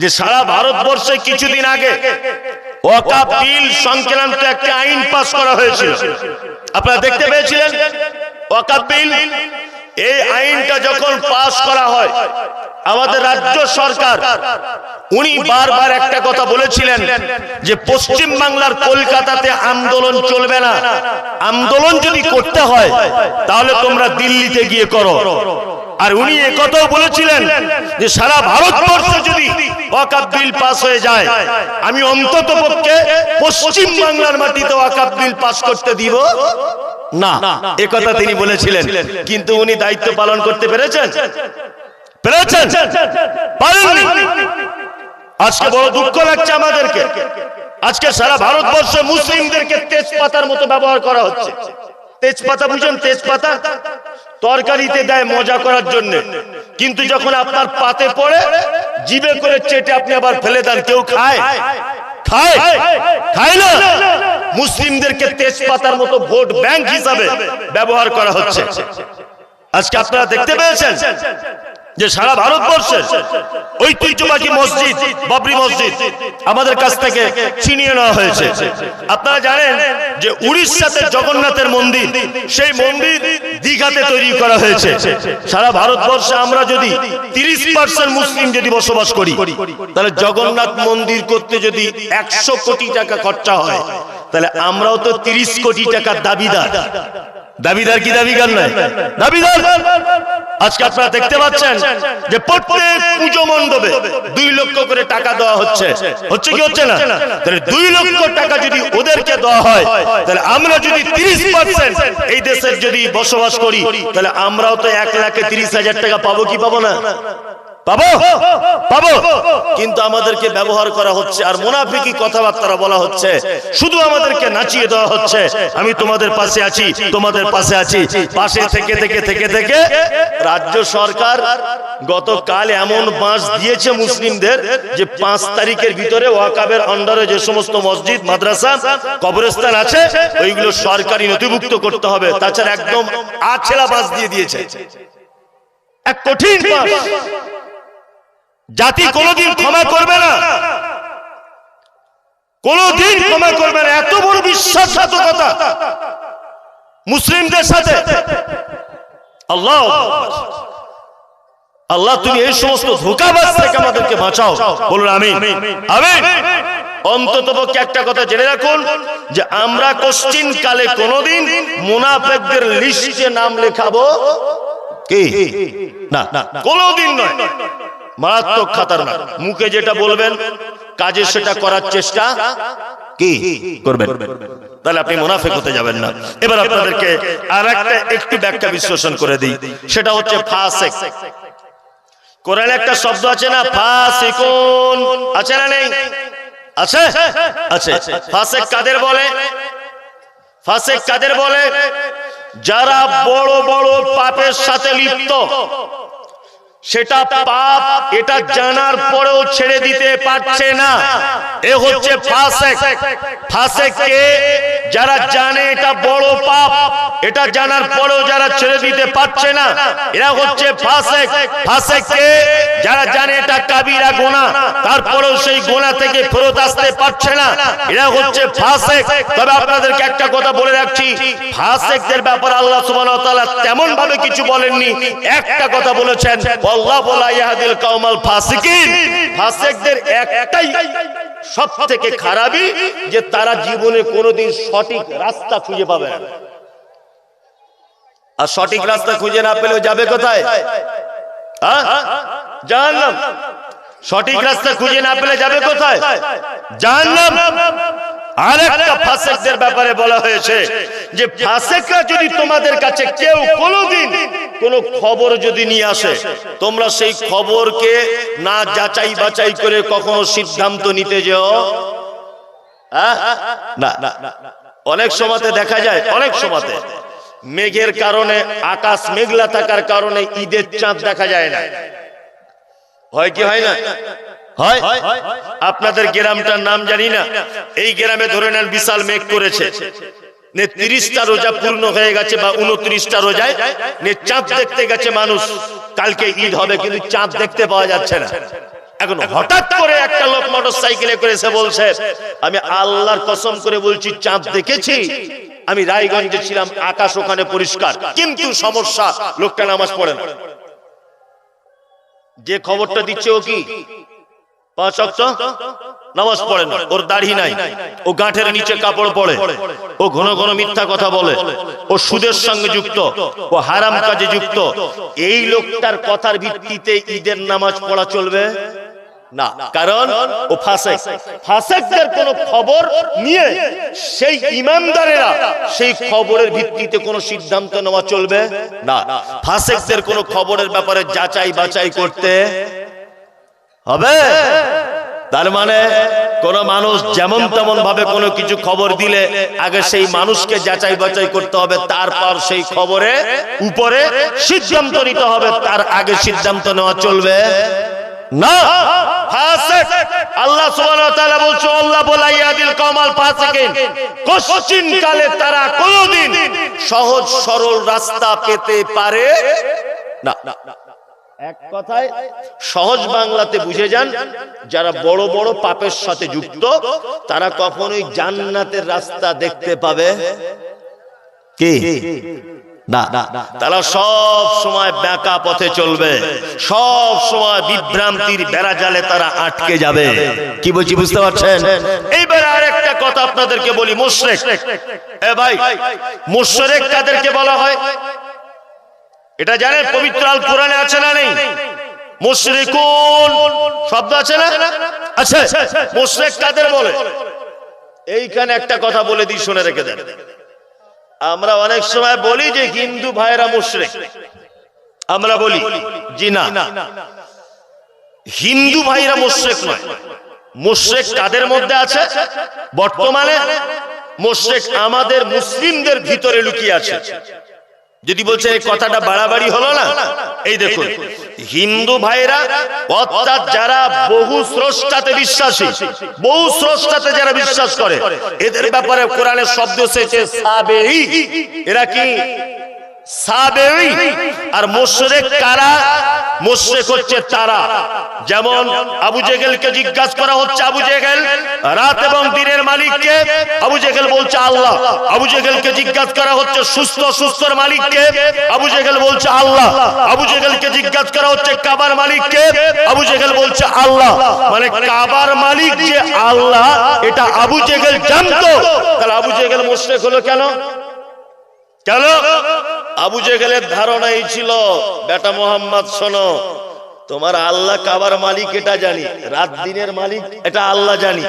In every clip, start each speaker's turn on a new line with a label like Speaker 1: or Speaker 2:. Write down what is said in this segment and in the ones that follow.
Speaker 1: যে সারা ভারতবর্ষে কিছুদিন আগে ওয়াকাফ বিল সংক্রান্ত একটা আইন পাস করা হয়েছিল। আপনারা দেখতে পেয়েছিলেন? ওয়াকাফ বিল এই আইনটা যখন পাস করা হয়, আমাদের রাজ্য সরকার উনি বারবার একটা কথা বলেছিলেন যে পশ্চিম বাংলার কলকাতাতে আন্দোলন চলবে না। আন্দোলন যদি করতে হয়, তাহলে তোমরা দিল্লিতে গিয়ে করো। আর উনি একথাও বলেছিলেন যে সারা ভারতবর্ষে যদি ওয়াকাফ বিল পাস হয়ে যায়, আমি অন্তত পক্ষে পশ্চিম বাংলার মাটিতে ওয়াকাফ বিল পাস করতে দিব। না একথা তিনি বলেছিলেন। কিন্তু উনি দায়িত্ব পালন করতে পেরেছেন? পেরেছেন? আজকে বড় দুঃখ লাগছে আমাদেরকে। আজকে সারা ভারতবর্ষে মুসলিমদেরকে তেজপাতার মতো ব্যবহার করা হচ্ছে। তেজপাতা বুঝেন, তেজপাতা? তরকারিতে দেয় মজা করার জন্য। কিন্তু যখন আপনার পাতে পড়ে জিবে করে চেটে আপনি আবার ফেলে দেন, কেউ খায়? খায় না? মুসলিমদেরকে তেজপাতার মতো ভোট ব্যাংক হিসাবে ব্যবহার করা হচ্ছে। আজকে আপনারা দেখতে পেয়েছেন? যে সারা ভারতবর্ষে ঐতিহ্যবাহী মসজিদ, বাবরি মসজিদ আমাদের কাছ থেকে ছিনিয়ে নেওয়া হয়েছে। আপনারা জানেন যে উড়িষ্যাতে জগন্নাথের মন্দির, সেই মন্দির দীঘাতে তৈরি করা হয়েছে। সারা ভারতবর্ষে আমরা যদি তিরিশ পার্সেন্ট মুসলিম যদি বসবাস করি, তাহলে জগন্নাথ মন্দির করতে যদি একশো কোটি টাকা খরচা হয়, তাহলে আমরাও তো তিরিশ কোটি টাকার দাবিদার। দাবিদার কি দাবিদার নয় দাবিদার। আজকে আপনারা দেখতে পাচ্ছেন যে প্রত্যেক পুজো মণ্ডপে দুই লক্ষ করে টাকা দেওয়া হচ্ছে। হচ্ছে কি হচ্ছে না? তাহলে দুই লক্ষ টাকা যদি ওদেরকে দেওয়া হয়, তাহলে আমরা যদি তিরিশ পার্সেন্ট এই দেশের যদি বসবাস করি, তাহলে আমরাও তো এক লাখে তিরিশ হাজার টাকা পাবো কি পাবো না? পাবো? পাবো। কিন্তু আমাদেরকে ব্যবহার করা হচ্ছে আর মুনাফিকি কথাবার্তা বলা হচ্ছে শুধু আমাদেরকে নাচিয়ে দেওয়া হচ্ছে। আমি তোমাদের পাশে আছি তোমাদের পাশে আছি। পাশে থেকে থেকে থেকে থেকে রাজ্য সরকার গতকাল এমন বাঁশ দিয়েছে মুসলিমদের যে পাঁচ তারিখের ভিতরে ওয়াকাবের আন্ডারে যে সমস্ত মসজিদ মাদ্রাসা কবরস্থান আছে ওইগুলো সরকারি নথিভুক্ত করতে হবে। তাছাড়া একদম আছেলা বাঁশ দিয়ে দিয়েছে। এক কঠিন জাতি কোনোদিন ক্ষমা করবে না। কোনোদিন ক্ষমা করবে না। এত বড় বিশ্বাসঘাতকতা। মুসলিমদের সাথে। আল্লাহ। আল্লাহ তুমি এই সমস্ত ধোকাবাজ থেকে আমাদেরকে বাঁচাও। বলুন আমি আমি অন্তত পক্ষে একটা কথা জেনে রাখুন যে আমরা কোশ্চিন কালে কোনোদিন মুনাফেকদের লিস্টে নাম লেখাবো কি? না। কোনোদিন নয়। মারাত্মক খাতারনাক। মুখে যেটা বলবেন, কাজে সেটা করার চেষ্টা কি করবেন? তাহলে আপনি মুনাফেক হতে যাবেন না। এবার আপনাদেরকে আর একটা একটু ব্যাখ্যা বিশ্লেষণ করে দিই। সেটা হচ্ছে ফাসেক। কোরআনে একটা শব্দ আছে না, ফাসিকুন? আছে না নেই? আছে? আছে। ফাসেক কাদের বলে? ফাসেক কাদের বলে? যারা বড় বড় পাপের সাথে লিপ্ত। সেটা পাপ এটা জানার পরেও ছেড়ে দিতে পারছে না। এ হচ্ছে ফাসেক। ফাসেক। কে যারা জানে এটা বড় পাপ, এটা জানার পরেও যারা ছেড়ে দিতে পারছে না, এরা হচ্ছে যারা জানে এটা কাবিরা গোনা, তারপরেও সেই গোনা থেকে ফেরত আসতে পারছে না, এরা হচ্ছে ফাসেক। তবে আপনাদেরকে একটা কথা বলে রাখছি, ফাসেকদের ব্যাপারে আল্লাহ সুবহানাহু তেমন ভাবে কিছু বলেননি। একটা কথা বলেছেন আল্লাহ বলা ইয়াহাদিল কাউমাল ফাসিকিন। খারাপই যে তারা জীবনে কোনোদিন সঠিক রাস্তা খুঁজে পাবে। না আর সঠিক রাস্তা খুঁজে না পেলেও যাবে কোথায়? জাহান্নাম। সঠিক রাস্তা খুঁজে না পেলে যাবে কোথায়? জাহান্নাম। ফাসেকদের ব্যাপারে বলা হয়েছে যে ফাসেকরা যদি তোমাদের কাছে কেউ কোনোদিন কোন খবর যদি নিয়ে আসে তোমরা সেই খবরকে না যাচাই বাছাই করে কখনো সিদ্ধান্ত নিতে যেও। হ্যাঁ? না। অনেক সময়তে দেখা যায় অনেক সময়তে মেঘের কারণে আকাশ মেঘলা থাকার কারণে ঈদের চাঁদ দেখা যায় না। হয় কি হয় না? হয়? আপনাদের গ্রামটার নাম জানি না। এই গ্রামে ধরে নেন বিশাল মেঘ করেছে। নে তিরিশটা রোজা পূর্ণ হয়ে গেছে বা উনত্রিশটা রোজায়। নে চাঁদ দেখতে গেছে মানুষ। কালকে ঈদ হবে কিন্তু চাঁদ দেখতে পাওয়া যাচ্ছে না। এখন হঠাৎ করে একটা লোক মোটর সাইকেলে করে বলছে, আমি আল্লাহর কসম করে বলছি, চাঁদ দেখেছি। আমি রায়গঞ্জে ছিলাম, আকাশ ওখানে পরিষ্কার। কিন্তু সমস্যা, লোকটা নামাজ পড়ে না। যে খবরটা দিচ্ছে ও কি? নামাজ পড়ে না, ওর দাড়ি নাই। ও গাঁঠের নিচে কাপড় পরে ও ঘন ঘন মিথ্যা কথা বলে। ও সুদের সঙ্গে যুক্ত, ও হারাম কাজে যুক্ত। এই লোকটার কথার ভিত্তিতে ঈদের নামাজ পড়া চলবে? না। কারণ ও ফাসেক। ফাসেকদের কোন খবর নিয়ে সেই ইমানদারেরা সেই খবরের ভিত্তিতে কোন সিদ্ধান্ত নেওয়া চলবে? না। ফাসেকদের কোন খবরের ব্যাপারে যাচাই বাছাই করতে হবে? তার মানে কোন মানুষ যেমন তেমন ভাবে কোনো কিছু খবর দিলে আগে সেই মানুষকে যাচাই বাছাই করতে হবে। তারপর সেই খবরে উপরে সিদ্ধান্ত নিতে হবে। তার আগে সিদ্ধান্ত নেওয়া চলবে। না, ফাসিক। আল্লাহ সুবহানাহু ওয়া তাআলা বলছে, আল্লাহ বলাইয়াদিল কওমাল ফাসিকিন কশ্চিন কালে তারা কোনদিন সহজ সরল রাস্তা পেতে পারে না। এক কথায়, সহজ বাংলাতে বুঝে যান, যারা বড় বড় পাপের সাথে যুক্ত, তারা কখনোই জান্নাতের রাস্তা দেখতে পাবে কি? না তারা সব সময় ব্যাকা পথে চলবে। সব সময় বিভ্রান্তির বেড়া জালে তারা আটকে যাবে। কি বলছি বুঝতে পারছেন? এইবার আরেকটা কথা আপনাদেরকে বলি মুশরিক। এ ভাই মুশরিক কাদেরকে বলা হয়? এটা জানেন পবিত্র আল কোরআনে আছে না নেই? মুশরিকুন। শব্দ আছে না? আছে। মুশরিক কাদের বলে? এইখানে একটা কথা বলে দিই শুনে রেখে দেন। আমরা অনেক সময় বলি যে হিন্দু ভাইরা মুশরে আমরা বলি, জি না। হিন্দু ভাইরা মুশরেক নয়। মুশরেক কাদের মধ্যে আছে? বর্তমানে মুশরেক আমাদের মুসলিমদের ভিতরে লুকিয়ে আছে। যদি বলছে এই কথাটা বাড়াবাড়ি হলো না এই দেখুন হিন্দু ভাইরা অর্থাৎ যারা বহু স্রষ্টাতে বিশ্বাসী বহু স্রষ্টাতে যারা বিশ্বাস করে এদের ব্যাপারে কোরআনের শব্দ এসেছে এরা কি? সাবেই আর মুশরিক হচ্ছে তারা। যেমন আবু জেহেলকে জিজ্ঞাসা করা হচ্ছে আবু জেহেল, রাত এবং দিনের মালিককে। আবু জেহেল বলছে, আল্লাহ। আবু জেহেলকে জিজ্ঞাসা করা হচ্ছে, সুস্থ, সুস্থর মালিককে? আবু জেহেল বলছে, আল্লাহ। আবু জেহেলকে জিজ্ঞাসা করা হচ্ছে, কাবার মালিককে? আবু জেহেল বলছে, আল্লাহ। মানে কাবার মালিক যে আল্লাহ, এটা আবু জেহেল জানতো। তাহলে আবু জেহেল মুশরিক হলো কেন? কেন? আবু জেহেলের ধারণা এই ছিল, বেটা মোহাম্মদ, শোনো, তোমার আল্লাহ কাবার মালিক এটা জানি, রাত দিনের মালিক এটা আল্লাহ জানি,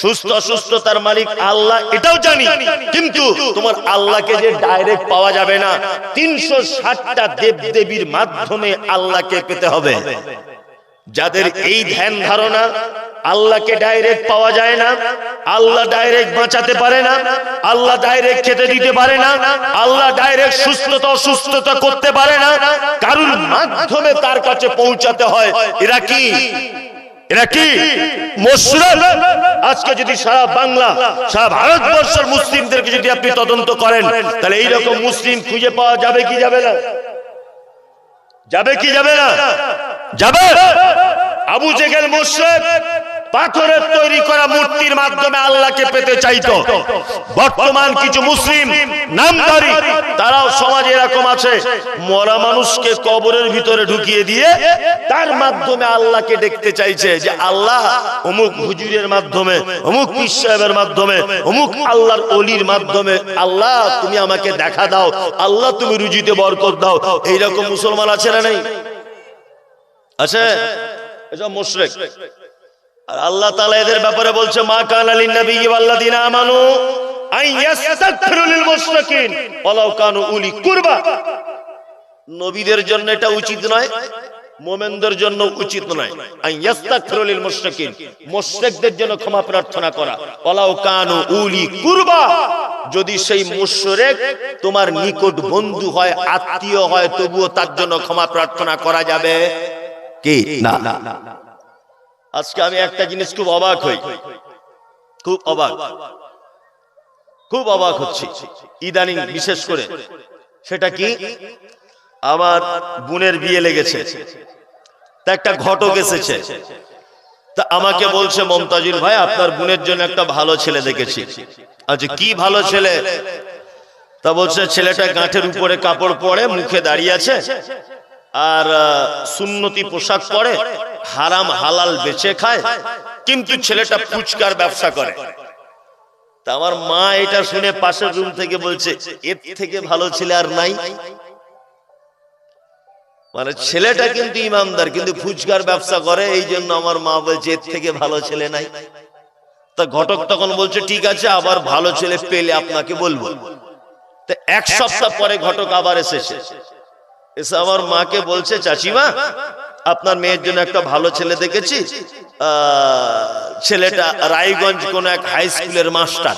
Speaker 1: সুস্থ অসুস্থতার মালিক আল্লাহ এটাও জানি, কিন্তু তোমার আল্লাহকে যে ডাইরেক্ট পাওয়া যাবে না, তিনশো ষাটটা দেব দেবীর মাধ্যমে আল্লাহকে পেতে হবে। যাদের এই ধ্যান ধারণা আল্লাহকে ডাইরেক্ট পাওয়া যায় না আল্লাহ ডাইরেক্ট বাঁচাতে পারে না আল্লাহ ডাইরেক্ট খেতে দিতে পারে না আল্লাহ ডাইরেক্ট সুস্থতা অসুস্থতা করতে পারে না কারুর মাধ্যমে তার কাছে পৌঁছাতে হয়। এরা কি? এরা কি? আজকে যদি সারা বাংলা সারা ভারতবর্ষের মুসলিমদেরকে যদি আপনি তদন্ত করেন তাহলে এইরকম মুসলিম খুঁজে পাওয়া যাবে কি যাবে না? যাবে কি যাবে না? যাবে? আবু জেগেল মুশরিক পাথরের তৈরি করা মূর্তির মাধ্যমে আল্লাহকে পেতে চাইতো। বর্তমান কিছু মুসলিম নামধারী তারাও সমাজে এরকম আছে। মরা মানুষকে কবরের ভিতরে ঢুকিয়ে দিয়ে তার মাধ্যমে আল্লাহকে দেখতে চাইছে যে আল্লাহ অমুক হুজুরের মাধ্যমে, অমুক সাহেবের মাধ্যমে, অমুক আল্লাহর অলির মাধ্যমে, আল্লাহ তুমি আমাকে দেখা দাও, আল্লাহ তুমি রুজিতে বরকত দাও। এইরকম মুসলমান আছে না নেই? আছে? এসব আর আল্লাহ তাআলা এদের ব্যাপারে বলছে, মা কান আলিন নবী আমানু লিল মুশরিকিন। ওয়ালাউ কানু উলি কুরবা। নবীদের জন্য এটা উচিত নয়, মোমেনদের জন্য উচিত নয়। আন ইয়াস্তাগফিরু লিল মুশরিকিন। মুশরিকদের জন্য ক্ষমা প্রার্থনা করা। ওয়ালাউ কানু উলি কুরবা। যদি সেই মুশরিক তোমার নিকট বন্ধু হয়, আত্মীয় হয়, তবুও তার জন্য ক্ষমা প্রার্থনা করা যাবে। কি? না। আজকে আমি একটা জিনিস খুব অবাক হই। খুব অবাক। খুব অবাক হচ্ছি। ইদানিং বিশেষ করে। সেটা কি? আমার বোনের বিয়ে লেগেছে। তা একটা ঘটক এসেছে। তা আমাকে বলছে, মমতাজুল ভাই, আপনার বোনের জন্য একটা ভালো ছেলে দেখেছি। আচ্ছা কি ভালো ছেলে? তা বলছে, ছেলেটা গাঁঠের উপরে কাপড় পরে, মুখে দাঁড়িয়ে আছে। আর সুন্নতি পোশাক পরে হারাম হালাল বেচে খায়, কিন্তু ছেলেটা ফুচকার ব্যবসা করে। তা আমার মা এটা শুনে পাশের রুম থেকে বলছে, এর থেকে ভালো ছেলে আর নাই। মানে ছেলেটা কিন্তু ইমামদার, কিন্তু ফুচকার ব্যবসা করে, এই জন্য আমার মা বলছে, এর থেকে ভালো ছেলে নাই। তা ঘটক তখন বলছে, ঠিক আছে, আবার ভালো ছেলে পেলে আপনাকে বলব। এক সপ্তাহ পরে ঘটক আবার এসেছে। এসে আমার মাকে বলছে, চাচিমা, আপনার মেয়ের জন্য একটা ভালো ছেলে দেখেছি। ছেলেটা রায়গঞ্জ কোন এক হাই স্কুলের মাস্টার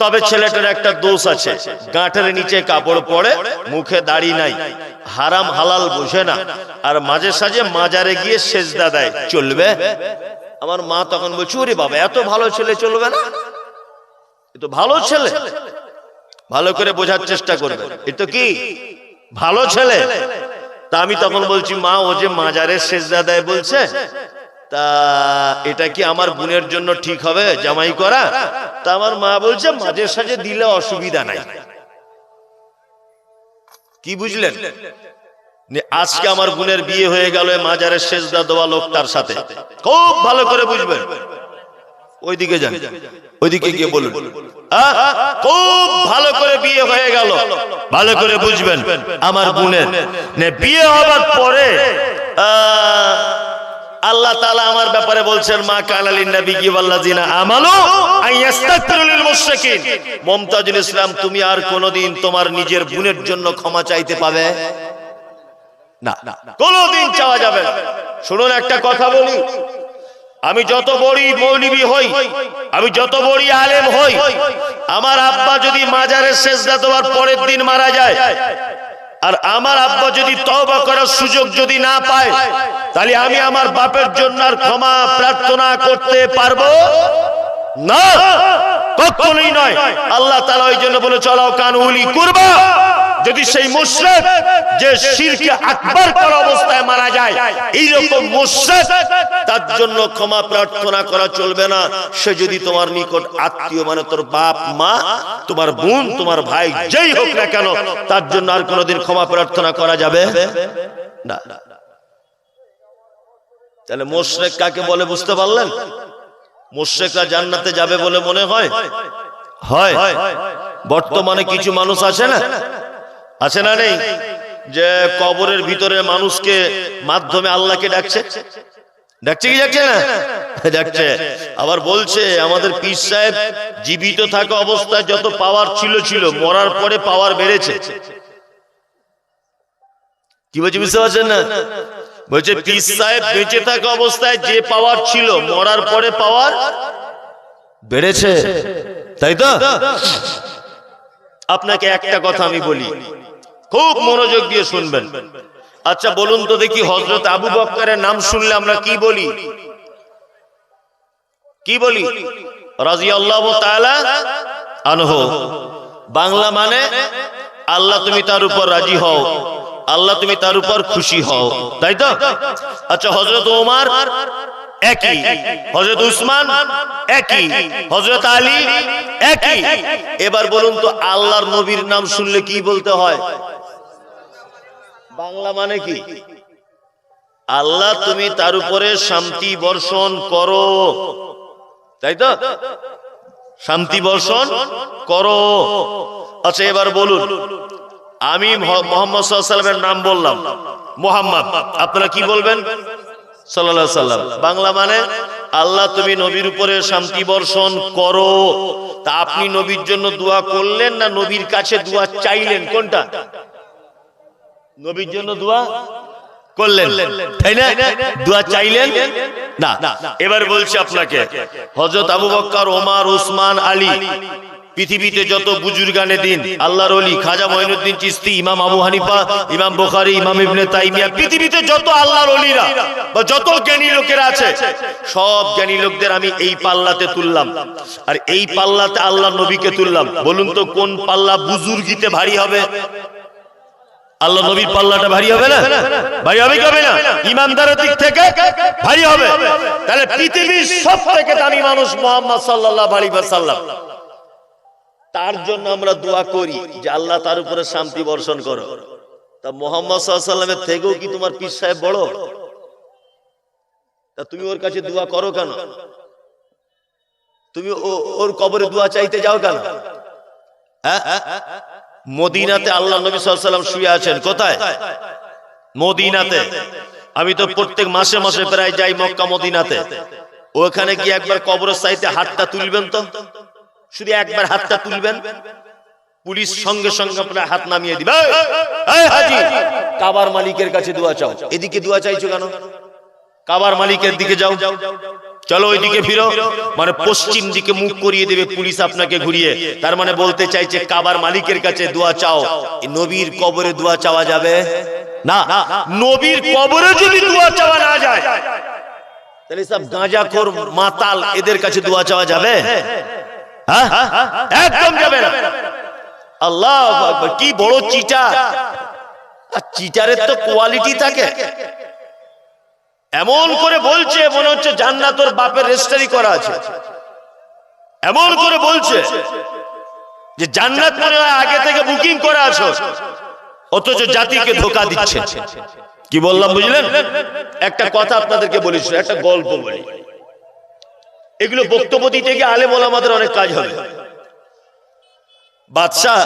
Speaker 1: তবে ছেলেটার একটা দোষ আছে। গাঁটের নিচে কাপড় পরে মুখে দাড়ি নাই। হারাম হালাল বোঝে না। আর মাঝে সাঝে মাজারে গিয়ে সেজদা দেয়। চলবে? আমার মা তখন বলছে, ওরে বাবা, এত ভালো ছেলে চলবে না? এ তো ভালো ছেলে। ভালো করে বোঝার চেষ্টা করবে। এ তো কি? ভালো ছেলে। তা আমি তখন বলছি, মা, ও যে মাজারের সেজদা দেয় বলছে, তা এটা কি আমার বোনের জন্য ঠিক হবে, জামাই করা? তা আমার মা বলছে, মাঝে সাঝে দিলে অসুবিধা নাই। কি বুঝলেন? আজকে আমার বোনের বিয়ে হয়ে গেল মাজারের সেজদা দেওয়া লোকটার সাথে। খুব ভালো করে বুঝবেন। ওইদিকে যান, ওইদিকে গিয়ে বলুন। খুব ভালো করে বিয়ে হয়ে গেল। ভালো করে বুঝবেন, আমার বোনের। বিয়ে হবার পরে আল্লাহ তাআলা আমার ব্যাপারে বলছেন, মা কানালিন ইসলাম, তুমি আর কোনোদিন তোমার নিজের বোনের জন্য ক্ষমা চাইতে পাবে? না কোনোদিন চাওয়া যাবে শুনুন, একটা কথা বলি। আমি যত বড়ই মৌলবী হই, আমি যত বড়ই আলেম হই, আমার আব্বা যদি মাজারের শেষদা দেওয়ার পরের দিন মারা যায়, আর আমার আব্বা যদি তওবা করার সুযোগ যদি না পায়, তাহলে আমি আমার বাপের জন্য আর ক্ষমা প্রার্থনা করতে পারব? না, কখনোই নয়। আল্লাহ তাআলা ওই জন্য বলে চলাও কান উলি করবা। যদি সেই মুশরিক যে শিরকে আকবার করা অবস্থায় মারা যায় এই রকম মুশরিক তার জন্য ক্ষমা প্রার্থনা করা চলবে না। সে যদি তোমার নিকট আত্মীয় মানে তোর বাপ, মা, তোমার বোন, তোমার ভাই যেই হোক না কেন, তার জন্য আর কোনোদিন ক্ষমা প্রার্থনা করা যাবে না। তাহলে মোশরেক কাকে বলে বুঝতে পারলেন? মোশরেকরা জান্নাতে যাবে বলে মনে হয়? হয়। বর্তমানে কিছু মানুষ আছে না? আছে না নেই? যে কবরের ভিতরে মানুষকে মাধ্যমে আল্লাহকে ডাকছে? ডাকছে কি ডাকছে না? ডাকছে। আবার বলছে, আমাদের পীর সাহেব জীবিত থাকা অবস্থায় যত পাওয়ার ছিল ছিল, মরার পরে পাওয়ার বেড়েছে। কি বলছি, বুঝতে পারছেন না? বলছে, পীর সাহেব বেঁচে থাকা অবস্থায় যে পাওয়ার ছিল, মরার পরে পাওয়ার বেড়েছে। তাই তো? আপনাকে একটা কথা আমি বলি। খুব মনোযোগ দিয়ে শুনবেন। আচ্ছা বলুন তো দেখি হজরত আবু বক্করের নাম শুনলে আমরা কি বলি? কি বলি? রাজি আল্লাহ আনহ। বাংলা মানে আল্লাহ তুমি তার উপর রাজি হও। আল্লাহ তুমি তার উপর খুশি হও। তাই তো? আচ্ছা হজরত ওমার একই। হজরত উসমান একই। হজরত আলী একই। এবার বলুন তো, আল্লাহর নবীর নাম শুনলে কি বলতে হয়? বাংলা মানে কি? আল্লাহ, তুমি তার উপরে শান্তি বর্ষণ করো। তাই তো? শান্তি বর্ষণ করো। আচ্ছা এবার বলুন, আমি মহ- মোহাম্মদ সাল্লামের নাম বললাম। মোহাম্মদ, আপনারা কি বলবেন? সাল্লাল্লাহু সাল্লাম বাংলা মানে আল্লাহ তুমি নবীর উপরে শান্তি বর্ষণ করো। তা আপনি নবীর জন্য দোয়া করলেন না নবীর কাছে দোয়া চাইলেন? কোনটা? নবীর জন্য দোয়া করলেন। তাই চাইলেন? না। এবার বলছি আপনাকে, হযরত আবু বকর, ওমার, উসমান, আলী পৃথিবীতে যত বুজুর্গানে দিন, আল্লাহর ওলি, খাজা মঈনুদ্দিন চিস্তি, ইমাম আবু হানিফা, ইমাম বুখারী, ইমাম ইবনে তাইমিয়া, পৃথিবীতে যত আল্লাহর ওলিরা বা যত জ্ঞানী লোকেরা আছে, সব জ্ঞানী লোকদের আমি এই পাল্লাতে তুললাম। আর এই পাল্লাতে আল্লাহর নবীকে তুললাম। বলুন তো, কোন পাল্লা বুজুর্গিতে ভারী হবে? আল্লাহ নবীর পাল্লাটা ভারী হবে না? ভারী হবে কি হবে না? ইমানদারের দিক থেকে ভারী হবে। তাহলে পৃথিবীর সব থেকে দামি মানুষ মোহাম্মদ সাল্লাল্লাহু আলাইহি ওয়াসাল্লাম। তার জন্য আমরা দোয়া করি যে আল্লাহ তার উপরে শান্তি বর্ষণ করো। তা মোহাম্মদ সাল্লাল্লাহু থেকেও কি তোমার পীর সাহেব বড়? তা তুমি ওর কাছে দোয়া করো কেন? তুমি ওর কবরে দোয়া চাইতে যাও কেন? হ্যাঁ? মদিনাতে আল্লাহ নবী সাল্লাম শুয়ে আছেন। কোথায়? মদিনাতে। আমি তো প্রত্যেক মাসে মাসে প্রায় যাই মক্কা মদিনাতে। ওখানে গিয়ে একবার কবরের সাইতে হাতটা তুলবেন তো? শুধু একবার হাতটা তুলবেন। পুলিশ সঙ্গে সঙ্গে আপনার হাত নামিয়ে দিবে। কাবার মালিকের কাছে দোয়া চাও। এদিকে দোয়া চাইছো কেন? কাবার মালিকের দিকে যাও। চলো ওইদিকে ফিরো। মানে পশ্চিম দিকে মুখ করিয়ে দেবে পুলিশ আপনাকে ঘুরিয়ে। তার মানে বলতে চাইছে কাবার মালিকের কাছে দোয়া চাও। নবীর কবরে দোয়া চাওয়া যাবে? না। নবীর কবরে যদি দোয়া চাওয়া না যায় তাহলে সব গাঁজাখোর মাতাল এদের কাছে দোয়া চাওয়া যাবে? হ্যাঁ একদম যাবে না। আল্লাহ কি বড় চিটার আর চিটারের তো কোয়ালিটি থাকে। এমন করে বলছে, মনে হচ্ছে জান্নাত ওর বাপের রেজিস্টারি করা আছে। এমন করে বলছে যে জান্নাত মনে হয় আগে থেকে বুকিং করা আছে অথচ জাতিকে ধোকা দিচ্ছে। কি বললাম, বুঝলেন? একটা কথা আপনাদেরকে বলেছিল একটা গল্প বলি। এগুলো বক্তব্য দিতে গিয়ে আলেম ওলামাদের অনেক কাজ হবে। বাদশাহ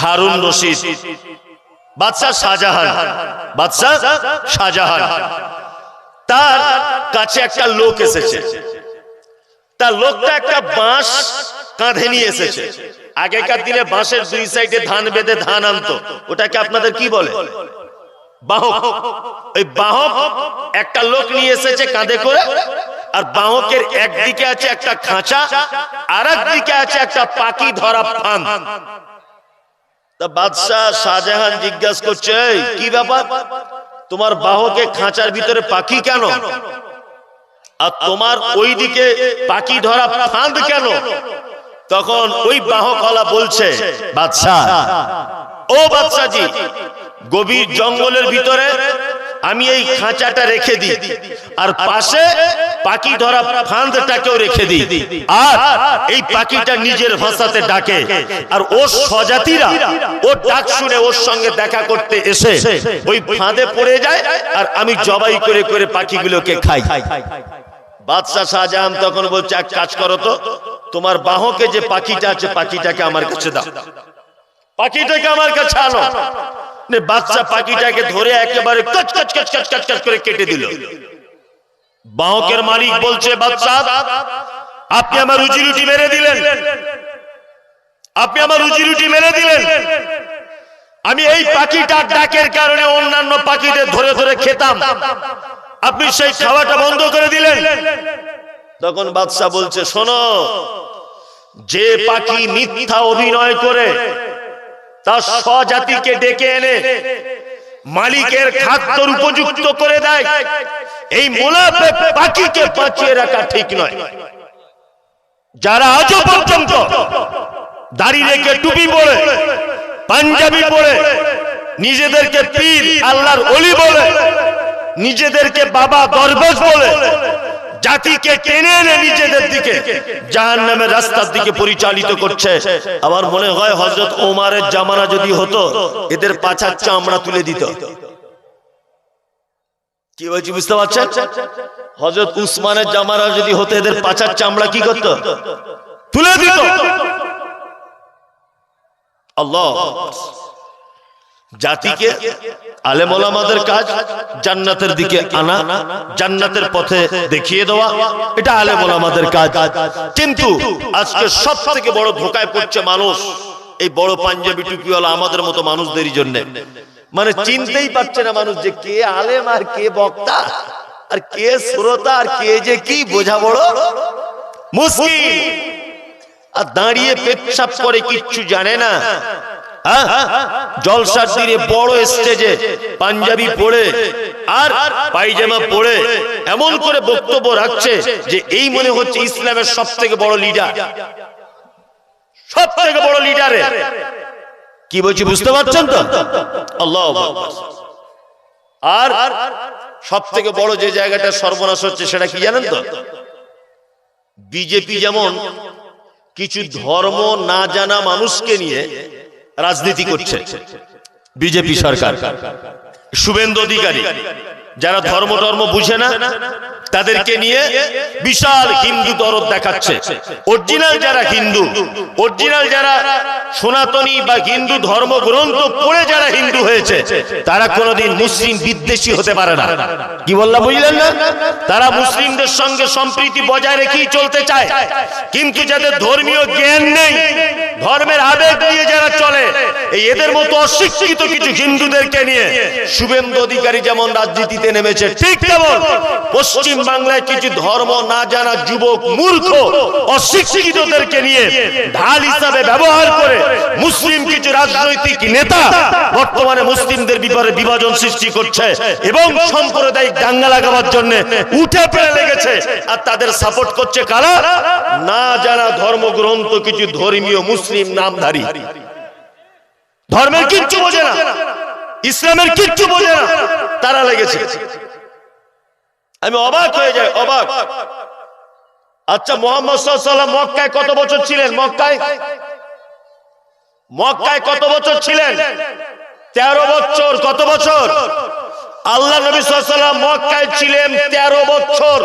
Speaker 1: হারুন রশিদ, বাদশাহ শাহজাহান বাদশাহ শাহজাহান। তার কাছে একটা লোক এসেছে। তার লোকটা একটা বাঁশ কাঁধে নিয়ে এসেছে। আগেকার দিনে বাঁশের দুই সাইডে ধান বেঁধে ধান আনতো। ওটাকে আপনাদের কি বলে? বাহক। ওই বাহক একটা লোক নিয়ে এসেছে কাঁধে করে, আর বাহকের একদিকে আছে একটা খাঁচা আর একদিকে আছে একটা পাখি ধরা ফান তা বাদশাহ শাহজাহান করছে কি ব্যাপার? তোমার বাহকে খাঁচার ভিতরে পাখি কেন? আর তোমার পাখি ধরা কেন? তখন ওই বলছে, বাদশাহ, ও বাদশাজি গভীর জঙ্গলের ভিতরে আমি এই খাঁচাটা রেখে দিই। আর পাশে পাখি ধরা ফাঁদটাকেও রেখে দিই। আর এই পাখিটা নিজের ভাষাতে ডাকে। আর ওর স্বজাতিরা ওর ডাক শুনে ওর সঙ্গে দেখা করতে এসে ওই ফাঁদে পড়ে যায় আর আমি জবাই করে করে পাখিগুলোকে খাই। বাদশাহ শাহজাহান তখন বলছে এক কাজ করো তো তোমার বাহকে যে পাখিটা আছে পাখিটাকে আমার কাছে দাও। পাখিটাকে আমার কাছে আনো। বাচ্চা পাখিটাকে ধরে একেবারে কচ কচ কচ কচ কচ কচ করে কেটে দিল। বাহকের মালিক বলছে বাচ্চা আপনি আমার রুজি রুটি মেরে দিলেন। আপনি আমার রুজি রুটি মেরে দিলেন। আমি এই পাখিটার ডাকের কারণে অন্যান্য পাখিদের ধরে ধরে খেতাম। আপনি সেই খাওয়াটা বন্ধ করে দিলেন। তখন বাদশাহ বলছে শোনো যে পাখি মিথ্যা অভিনয় করে তার স্বজাতিকে ডেকে এনে মালিকের খাদ্যর উপযুক্ত করে দেয়। এই মোলাপে পাখিকে বাঁচিয়ে রাখা ঠিক নয়। যারা আজও পর্যন্ত দাড়ি রেখে টুপি পরে, পাঞ্জাবি পরে, নিজেদেরকে পীর, আল্লাহর অলি বলে, নিজেদেরকে বাবা দরবেশ বলে জাতিকে টেনে এনে নিজেদের দিকে জাহান নামের রাস্তার দিকে পরিচালিত করছে। আমার মনে হয় হজরত ওমারের জামানা যদি হতো, এদের পাছার চামড়া তুলে দিত। কি বলছি বুঝতে পারছেন? হজরত উসমানের জামানা যদি হতো, এদের পাছার চামড়া কি করতো? তুলে দিত। আল্লাহ জাতিকে আলেম ওলামাদের কাজ জান্নাতের দিকে আনা, জান্নাতের পথে দেখিয়ে দেওয়া, এটা আলেম ওলামাদের কাজ। কিন্তু আজকে সব থেকে বড় ধোকায় পড়ছে মানুষ, এই বড় পাঞ্জাবি টুপিওয়ালা আমাদের মতো মানুষদেরই জন্য। মানে চিনতেই পারছে না মানুষ যে কে আলেম আর কে বক্তা, আর কে শ্রোতা, আর কে যে কি বোঝা বড় মুশকিল আর দাঁড়িয়ে পেচ্ছাপ করে কিচ্ছু জানে না। হ্যাঁ? জলসার দিনে বড় স্টেজে পাঞ্জাবি পরে আর পায়জামা পরে এমন করে বক্তব্য রাখছে যে এই মনে হচ্ছে ইসলামের সব থেকে বড় লিডার সব থেকে বড় লিডারে কি বলছি, বুঝতে পারছেন তো? আল্লাহ আর সব থেকে বড় যে জায়গাটা সর্বনাশ হচ্ছে সেটা কি জানেন তো? বিজেপি যেমন কিছু ধর্ম না জানা মানুষকে নিয়ে রাজনীতি করছে। বিজেপি সরকার। শুভেন্দু অধিকারী। যারা ধর্ম ধর্ম বুঝে না তাদেরকে নিয়ে বিশাল হিন্দু দরদ দেখাচ্ছে। অরিজিনাল যারা হিন্দু অরিজিনাল যারা সনাতনী বা হিন্দু ধর্ম গ্রন্থ পড়ে যারা হিন্দু হয়েছে তারা কোনোদিন মুসলিম বিদ্বেষী হতে পারে না। কি বললাম বুঝলেন না? তারা মুসলিমদের সঙ্গে সম্প্রীতি বজায় রেখেই চলতে চায়। কিন্তু যাদের ধর্মীয় জ্ঞান নেই ধর্মের আবেগ এদের মতো অশিক্ষিত কিছু হিন্দুদেরকে নিয়ে শুভেন্দু অধিকারী যেমন রাজনীতিতে নেমেছে, ঠিক তেমন পশ্চিম বাংলায় কিছু ধর্ম না জানা যুবক, মূর্খ, অশিক্ষিতদেরকে নিয়ে ঢাল হিসাবে ব্যবহার করে মুসলিম কিছু রাজনৈতিক নেতা বর্তমানে মুসলিমদের বিপরে বিভাজন সৃষ্টি করছে এবং সাম্প্রদায়িক দাঙ্গা লাগাবার জন্য উঠে পড়ে লেগেছে আর তাদের সাপোর্ট করছে কারা? না জানা ধর্মগ্রন্থ কিছু ধর্মীয় মুসলিম নামধারী। ধর্মের কিচ্ছু বোঝে না। ইসলামের কিচ্ছু বোঝে না। তারা লেগেছে। আমি অবাক হয়ে যাই অবাক। আচ্ছা মোহাম্মদ সাল্লাম মক্কায় কত বছর ছিলেন? মক্কায়? মক্কায় কত বছর ছিলেন? তেরো বছর। কত বছর? আল্লাহ নবী সাল্লাম মক্কায় ছিলেন তেরো বছর।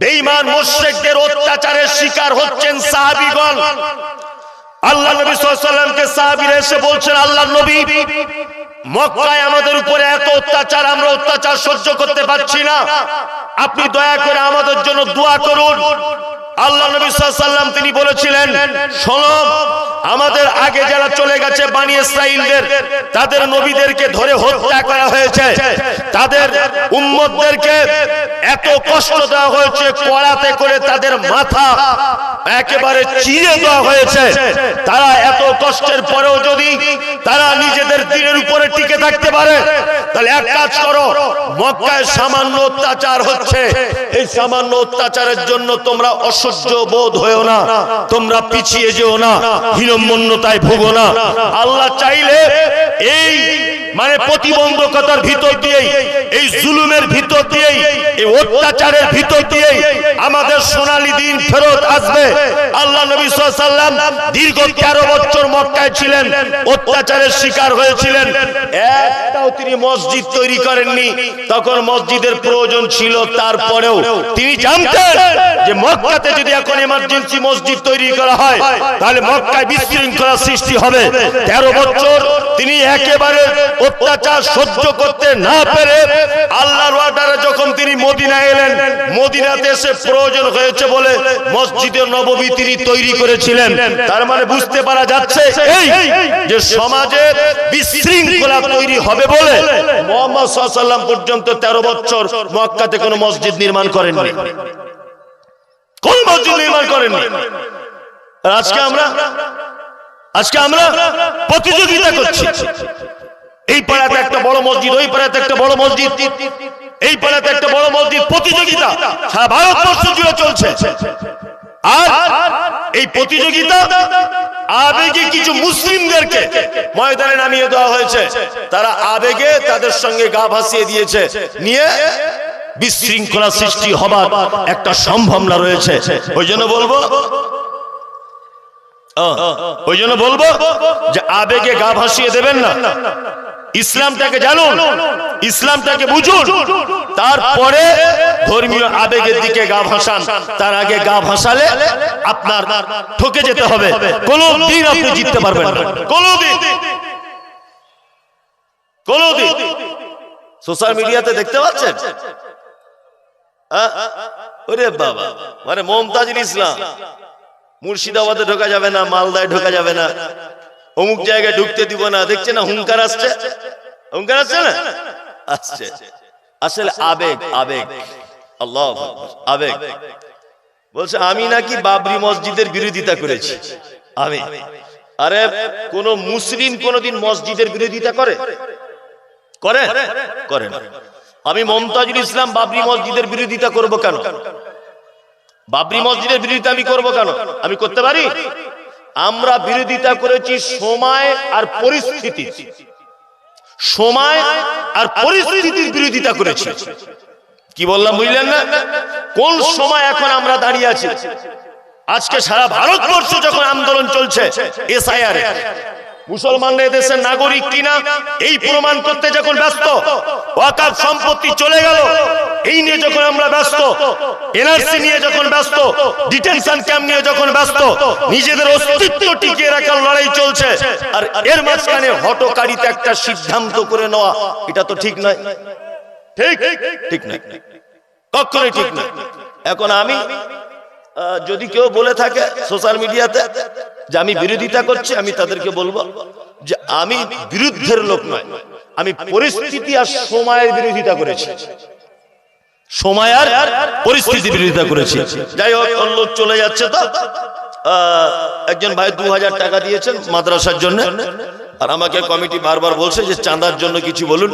Speaker 1: বেঈমান মুশরিকদের অত্যাচারের শিকার হচ্ছেন সাহাবীগণ। আল্লাহ নবী সাল্লামকে সাহাবীরা এসে বলছেন আল্লাহ নবী, মক্কায় আমাদের উপরে এত অত্যাচার, আমরা অত্যাচার সহ্য করতে পারছি না। আপনি দয়া করে আমাদের জন্য দোয়া করুন। আল্লাহ নবী সাল্লাম তিনি বলেছিলেন, শোনো, আমাদের আগে যারা চলে গেছে বানি ইসরাইলদের তাদের নবীদেরকে ধরে হত্যা করা হয়েছে। তাদের উম্মতদেরকে এত কষ্ট দেওয়া হয়েছে, কড়াতে করে তাদের মাথা একেবারে চিরে দেওয়া হয়েছে। তারা এত কষ্টের পরেও যদি তারা নিজেদের দিনের উপরে টিকে থাকতে পারে, তাহলে এক কাজ করো, মক্কায় সামান্য অত্যাচার হচ্ছে। এই সামান্য অত্যাচারের জন্য তোমরা অসহ্য বোধ হয়েও না। তোমরা পিছিয়ে যেও না। হীনমন্যতায় ভুগো না। আল্লাহ চাইলে এই মানে প্রতিবন্ধকতার ভিতর দিয়েই এই জুলুমের ভিতর দিয়েই এই অত্যাচারের ভিতর দিয়েই আমাদের সোনালী দিন ফেরত আসবে। আল্লাহ নবী সাল্লাম দীর্ঘ তেরো বছর মক্কায় ছিলেন অত্যাচারের শিকার হয়েছিলেন। একটাও তিনি মসজিদ তৈরি করেননি তখন মসজিদের প্রয়োজন ছিল তারপরেও তিনি জানতেন যে মক্কাতে যদি এখন এমার্জেন্সি মসজিদ তৈরি করা হয় তাহলে মক্কায় বিশৃঙ্খলা সৃষ্টি হবে। তেরো বছর তিনি একেবারে অত্যাচার সহ্য করতে না পেরে আল্লাহর অর্ডারে যখন তিনি মদিনা এলেন, মদিনাতে এসে প্রয়োজন হয়েছে বলে মসজিদে নববী তিনি তৈরি করেছিলেন। তার মানে বুঝতে পারা যাচ্ছে এই যে সমাজে বিশৃঙ্খলা তৈরি হবে বলে মোহাম্মদ সাল্লাম পর্যন্ত তেরো বছর মক্কাতে কোনো মসজিদ নির্মাণ করেননি। কোন মসজিদ নির্মাণ করেননি? আজকে আমরা? আজকে আমরা প্রতিযোগিতা করছি। এই পাড়াতে একটা বড় মসজিদ, ওই পাড়াতে একটা বড় মসজিদ, এই পাড়াতে একটা বড় মসজিদ, প্রতিযোগিতা সারা ভারতবর্ষ জুড়ে চলছে। আর এই প্রতিযোগিতা আবেগে কিছু মুসলিমদেরকে ময়দানে নামিয়ে দেওয়া হয়েছে। তারা আবেগে তাদের সঙ্গে গা ভাসিয়ে দিয়েছে। নিয়ে বিশৃঙ্খলা সৃষ্টি হবার একটা সম্ভাবনা রয়েছে। ওই জন্য বলব ওই জন্য বলব যে আবেগে গা ভাসিয়ে দেবেন না। ইসলামটাকে জানুন ইসলামটাকে বুঝুন। তারপরে ধর্মীয় আবেগের দিকে গা ভাসান। তার আগে গা ভাসালে আপনার ঠকে যেতে হবে। কোনো দিন আপনি জিততে পারবেন না। কোনো দিন কোনো দিন সোশ্যাল মিডিয়াতে দেখতে পাচ্ছেন? ওরে বাবা। মানে মমতাজুল ইসলাম। মুর্শিদাবাদে ঢোকা যাবে না মালদায় ঢোকা যাবে না। অমুক জায়গায় ঢুকতে দিব না, দেখছে না হুঙ্কার আসছে? হুঙ্কার আসছে না? আসছে। আসলে আবেগ আবেগ। আল্লাহ আবেগ। বলছে, আমি নাকি বাবরি মসজিদের বিরোধিতা করেছি। আমি। আরে, কোন মুসলিম কোনদিন মসজিদের বিরোধিতা করে? করে? করে না। আমি মমতাজুল ইসলাম বাবরি মসজিদের বিরোধিতা করব কেন? বাবরি মসজিদের বিরোধিতা আমি করব কেন? আমি করতে পারি? আমরা বিরোধিতা করেছি সময় আর পরিস্থিতি। সময় আর পরিস্থিতির বিরোধিতা করেছি। কি বললাম বুঝলেন না? কোন সময় এখন আমরা দাঁড়িয়ে আছি? আজকে সারা ভারতবর্ষ যখন আন্দোলন চলছে এসআইআর মুসলমানরা দেশের নাগরিক কিনা এই প্রমাণ করতে যখন ব্যস্ত ওয়াকাফ সম্পত্তি চলে গেল এই নিয়ে যখন আমরা ব্যস্ত এনআরসি নিয়ে যখন ব্যস্ত ডিটেনশন ক্যাম্প নিয়ে যখন ব্যস্ত নিজেদের অস্তিত্ব টিকিয়ে রাখার লড়াই চলছে আর এর মাঝখানে হটকারিতে একটা সিদ্ধান্ত করে নেওয়া এটা তো ঠিক নয়। ঠিক? ঠিক নয়। কখনোই ঠিক নয়। এখন আমি যদি কেউ বলে থাকে সোশ্যাল মিডিয়াতে যে আমি বিরোধিতা করছি, আমি তাদেরকে বলব যে আমি বিরুদ্ধের লোক নয়, আমি পরিস্থিতি আর সময়ের বিরোধিতা করেছি। সময় আর পরিস্থিতি বিরোধিতা করেছি। যাই হোক লোক চলে যাচ্ছে তো। একজন ভাই দু হাজার টাকা দিয়েছেন মাদ্রাসার জন্য। আর আমাকে কমিটি বারবার বলছে যে চাঁদার জন্য কিছু বলুন।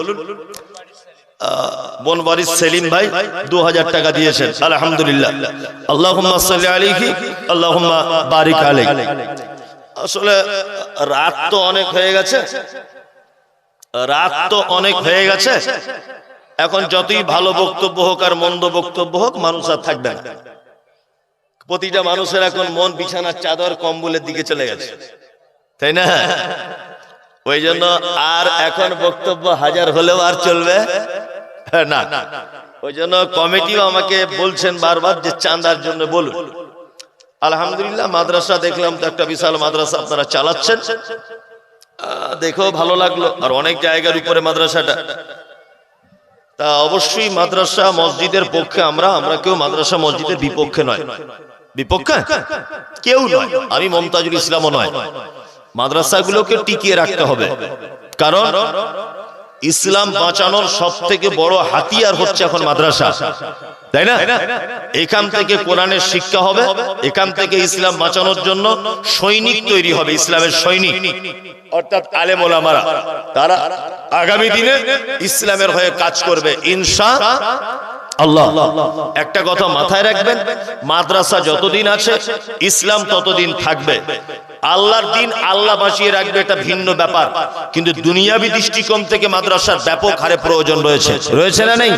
Speaker 1: বনবাড়ির সেলিম ভাই দু হাজার টাকা দিয়েছেন। আলহামদুলিল্লাহ। আল্লাহ আলিহি আল্লাহ বারিক আলী আসলে রাত তো অনেক হয়ে গেছে। রাত তো অনেক হয়ে গেছে। এখন যতই ভালো বক্তব্য হোক আর মন্দ বক্তব্য হোক, মানুষ আর থাকবে না। প্রতিটা মানুষের এখন মন বিছানার চাদর, কম্বলের দিকে চলে গেছে। তাই না? ওই জন্য আর এখন বক্তব্য হাজার হলেও আর চলবে। না। ওই জন্য কমিটিও আমাকে বলছেন বারবার যে চাঁদার জন্য বলুন। আলহামদুলিল্লাহ, মাদ্রাসা দেখলাম তো একটা বিশাল মাদ্রাসা আপনারা চালাচ্ছেন। দেখেও ভালো লাগল। আর অনেক জায়গার উপরে মাদ্রাসাটা। তা অবশ্যই মাদ্রাসা মসজিদের পক্ষে আমরা আমরা কেউ মাদ্রাসা মসজিদের বিপক্ষে নয়। বিপক্ষে? কেউ নয়। আমি মমতাজুল ইসলামও নয়। মাদ্রাসাগুলোকে টিকিয়ে রাখতে হবে। কারণ ইসলাম বাঁচানোর সব থেকে বড় হাতিয়ার হচ্ছে এখন মাদ্রাসা। তাই না? এখান থেকে কোরআনের শিক্ষা হবে এখান থেকে ইসলাম বাঁচানোর জন্য সৈনিক তৈরি হবে ইসলামের সৈনিক। অর্থাৎ আলেমারা তারা আগামী দিনে ইসলামের হয়ে কাজ করবে। ইনশা আল্লাহ। একটা কথা মাথায় রাখবেন, মাদ্রাসা যতদিন আছে, ইসলাম ততদিন থাকবে। আল্লাহর দিন আল্লাহ বাঁচিয়ে রাখবে এটা ভিন্ন ব্যাপার। কিন্তু দুনিয়াবি দৃষ্টিকোণ থেকে মাদ্রাসার ব্যাপক হারে প্রয়োজন রয়েছে। রয়েছে না নেই।